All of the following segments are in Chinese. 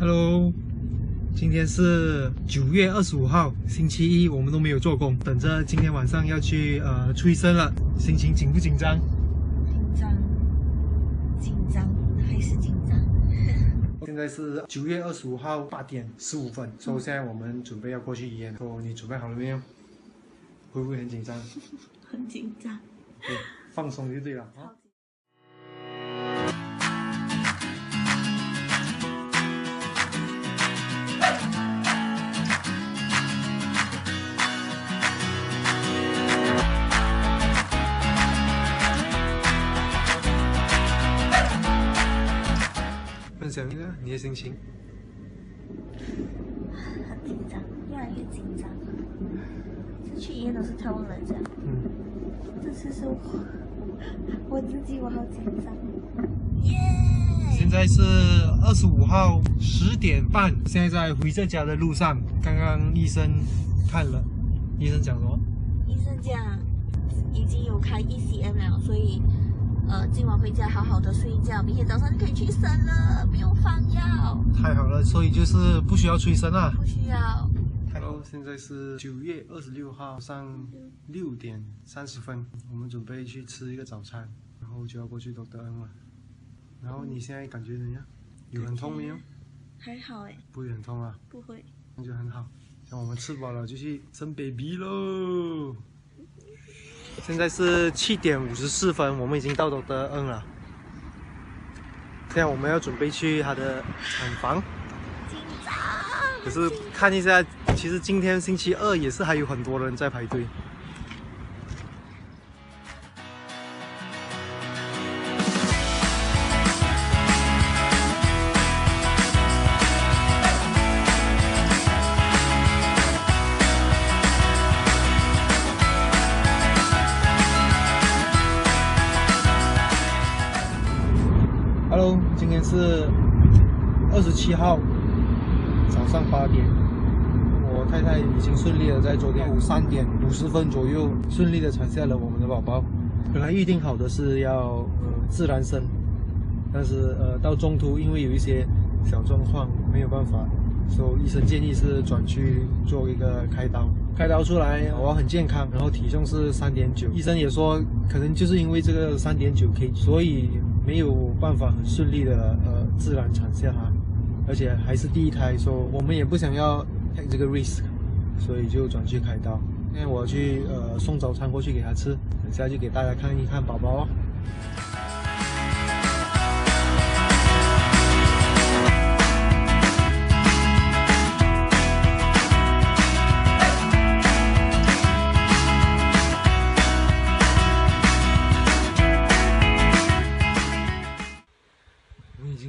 Hello，今天是九月二十五号，星期一，我们都没有做工，等着今天晚上要去呃催生了，心情紧不紧张？紧张，紧张，还是紧张。现在是九月二十五号八点十五分，所以现在我们准备要过去医院。说你准备好了没有？会不会很紧张？很紧张。对，放松就对了啊。分享一下你的心情。很紧张，越来越紧张。这去医院都是太忘了讲，嗯，这次是我我自己，我好紧张。耶！现在是二十五号十点半，现在在回这家的路上。刚刚医生看了，医生讲什么？医生讲已经有开 ECM 了，所以呃今晚回家好好的睡一觉，明天早上就可以去生了，不用放药，太好了，所以就是不需要催生啊。不需要。Hello，现在是九月二十六号上六点三十分，我们准备去吃一个早餐，然后就要过去 Doctor N 了。然后你现在感觉怎样？有很痛没有？还好哎，不会很痛啊，不会。那就很好。像我们吃饱了就去生 baby 喽。现在是七点五十四分，我们已经到 Doctor N 了。现在我们要准备去他的产房。紧张。可是看一下，其实今天星期二也是还有很多人在排队。Hello，今天是二十七号早上八点，我太太已经顺利的在昨天午三点五十分左右顺利的产下了我们的宝宝。本来预定好的是要呃自然生，但是呃到中途因为有一些小状况没有办法，所以医生建议是转去做一个开刀。开刀出来我很健康，然后体重是三点九，医生也说可能就是因为这个三点九 K，所以没有办法很顺利的呃自然产下它。而且还是第一胎，说我们也不想要 take 这个 risk，所以就转去开刀。因为我去呃送早餐过去给他吃，等下就给大家看一看宝宝。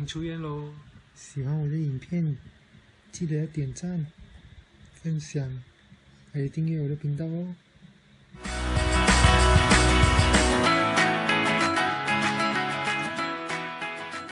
出院喽喜欢我的影片记得点赞分享还有订阅我的频道哦。